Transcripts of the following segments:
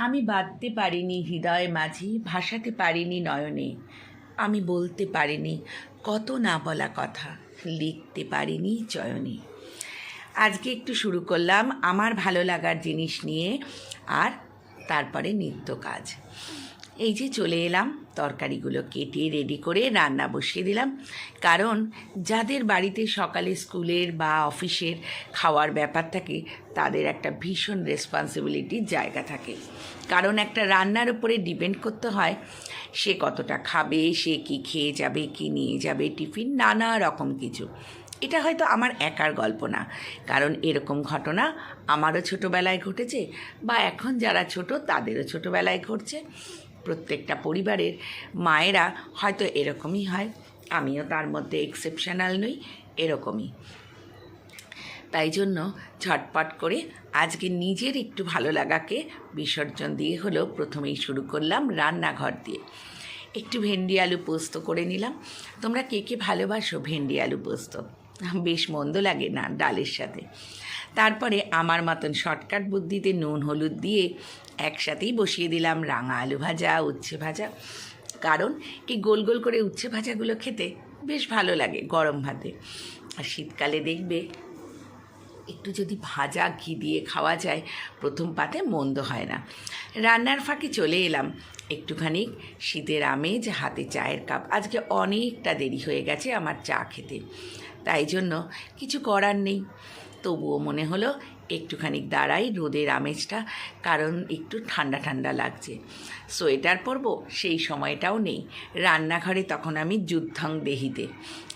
আমি বাঁধতে পারিনি হৃদয় মাঝি, ভাসাতে পারিনি নয়নে। আমি বলতে পারিনি, কত না বলা কথা, লিখতে পারিনি চয়নে। আজকে একটু শুরু করলাম আমার ভালো লাগার জিনিস নিয়ে আর তারপরে নিত্য কাজ। এই যে চলে এলাম তরকারিগুলো কেটে রেডি করে রান্না বসিয়ে দিলাম। কারণ যাদের বাড়িতে সকালে স্কুলের বা অফিসের খাওয়ার ব্যাপার থাকে, তাদের একটা ভীষণ রেসপন্সিবিলিটির জায়গা থাকে। কারণ একটা রান্নার উপরে ডিপেন্ড করতে হয়, সে কতটা খাবে, সে কি খেয়ে যাবে, কি নিয়ে যাবে, টিফিন, নানা রকম কিছু। এটা হয়তো আমার একার গল্প না, কারণ এরকম ঘটনা আমারও ছোটোবেলায় ঘটেছে বা এখন যারা ছোট তাদেরও ছোটোবেলায় ঘটছে। প্রত্যেকটা পরিবারের মায়েরা হয়তো এরকমই হয়। আমিও তার মধ্যে এক্সেপশনাল নই, এরকমই। তাই জন্য ঝটপট করে আজকে নিজের একটু ভালো লাগাকে বিসর্জন দিয়ে হলো প্রথমেই শুরু করলাম রান্নাঘর দিয়ে। একটু ভেন্ডি আলু পোস্ত করে নিলাম। তোমরা কে কে ভালোবাসো ভেন্ডি আলু পোস্ত? বেশ মন্দ লাগে না ডালের সাথে। তারপরে আমার মতন শর্টকাট বুদ্ধিতে নুন, হলুদ দিয়ে একসাথেই বসিয়ে দিলাম রাঙা আলু ভাজা, উচ্ছে ভাজা। কারণ এই গোল গোল করে উচ্ছে ভাজাগুলো খেতে বেশ ভালো লাগে গরম ভাতে। আর শীতকালে দেখবে একটু যদি ভাজা ঘি দিয়ে খাওয়া যায়, প্রথম পাতে মন্দ হয় না। রান্নার ফাঁকে চলে এলাম। একটুখানি শীতের আমেজ, হাতে চায়ের কাপ। আজকে অনেকটা দেরি হয়ে গেছে আমার চা খেতে। তাই জন্য কিছু করার নেই। তবুও মনে হলো একটুখানি দাঁড়াই রোদের আমেজটা, কারণ একটু ঠান্ডা ঠান্ডা লাগছে। সোয়েটার পরবো, সেই সময়টাও নেই। রান্নাঘরে তখন আমি যুদ্ধং দেহিতে।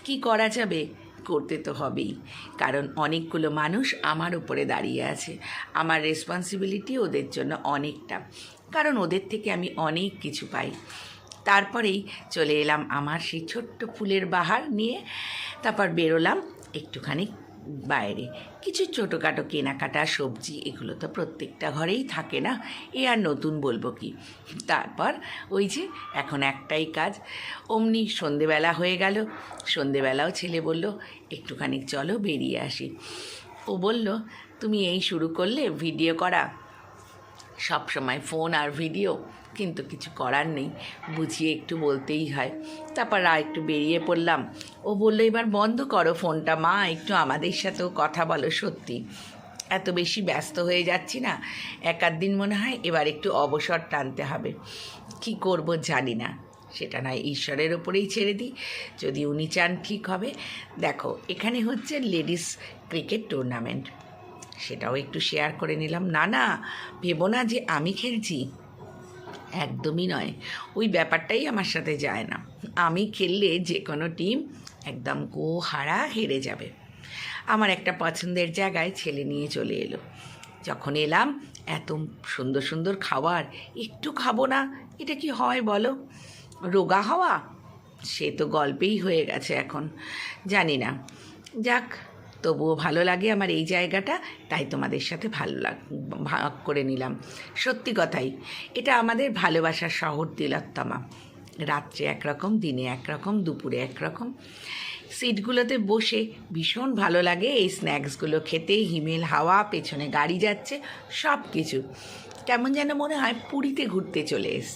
কি করা যাবে? করতে তো হবেই। কারণ অনেকগুলো মানুষ আমার উপরে দাঁড়িয়ে আছে। আমার রেসপন্সিবিলিটি ওদের জন্য অনেকটা। কারণ ওদের থেকে আমি অনেক কিছু পাই। তারপরেই চলে এলাম আমার সেই ছোট্ট ফুলের বাহার নিয়ে। তারপর বেরোলাম একটুখানি বাইরে। কিছু ছোটোখাটো কেনাকাটা, সবজি এগুলো তো প্রত্যেকটা ঘরেই থাকে না, এ আর নতুন বলব কি? তারপর ওই যে এখন একটাই কাজ, অমনি সন্ধেবেলা হয়ে গেল। সন্ধেবেলাও ছেলে বলল, একটুখানি চলো বেরিয়ে আসি। ও বলল, তুমি এই শুরু করলে ভিডিও করা? সব সময় ফোন আর ভিডিও, কিন্তু কিছু করার নেই। বুঝিয়ে একটু বলতেই হয়। তারপর আর একটু বেরিয়ে পড়লাম। ও বলল, এবার বন্ধ করো ফোনটা, মা, একটু আমাদের সাথেও কথা বলো সত্যি। এত বেশি ব্যস্ত হয়ে যাচ্ছি না। এক দিন মনে হয় এবার একটু অবসর টানতে হবে। কি করব জানি না। সেটা নয়, ঈশ্বরের ওপরেই ছেড়ে দিই। যদি উনি চান ঠিক হবে। দেখো, এখানে হচ্ছে লেডিস ক্রিকেট টুর্নামেন্ট। সেটাও একটু শেয়ার করে নিলাম। না না ভেবো না যে আমি খেলছি। একদমই নয়। ওই ব্যাপারটাই আমার সাথে যায় না। আমি খেললে যে কোনো টিম একদম গো হারা হেরে যাবে। আমার একটা পছন্দের জায়গায় ছেলে নিয়ে চলে এলো। যখন এলাম, এত সুন্দর সুন্দর খাবার, একটু খাব না, এটা কি হয় বলো? রোগা হওয়া? সে তো গল্পেই হয়ে গেছে এখন। জানি না। যাক তবুও ভালো লাগে আমার এই জায়গাটা, তাই তোমাদের সাথে ভালো লাগ, ভাগ করে নিলাম। সত্যি কথাই, এটা আমাদের ভালোবাসার শহর তিলোত্তমা। রাত্রে একরকম, দিনে একরকম, দুপুরে একরকম। সিটগুলোতে বসে ভীষণ ভালো লাগে, এই স্ন্যাক্সগুলো খেতে, হিমেল হাওয়া, পেছনে গাড়ি যাচ্ছে সব কিছু কেমন যেন মনে হয় পুরীতে ঘুরতে চলে এসছে।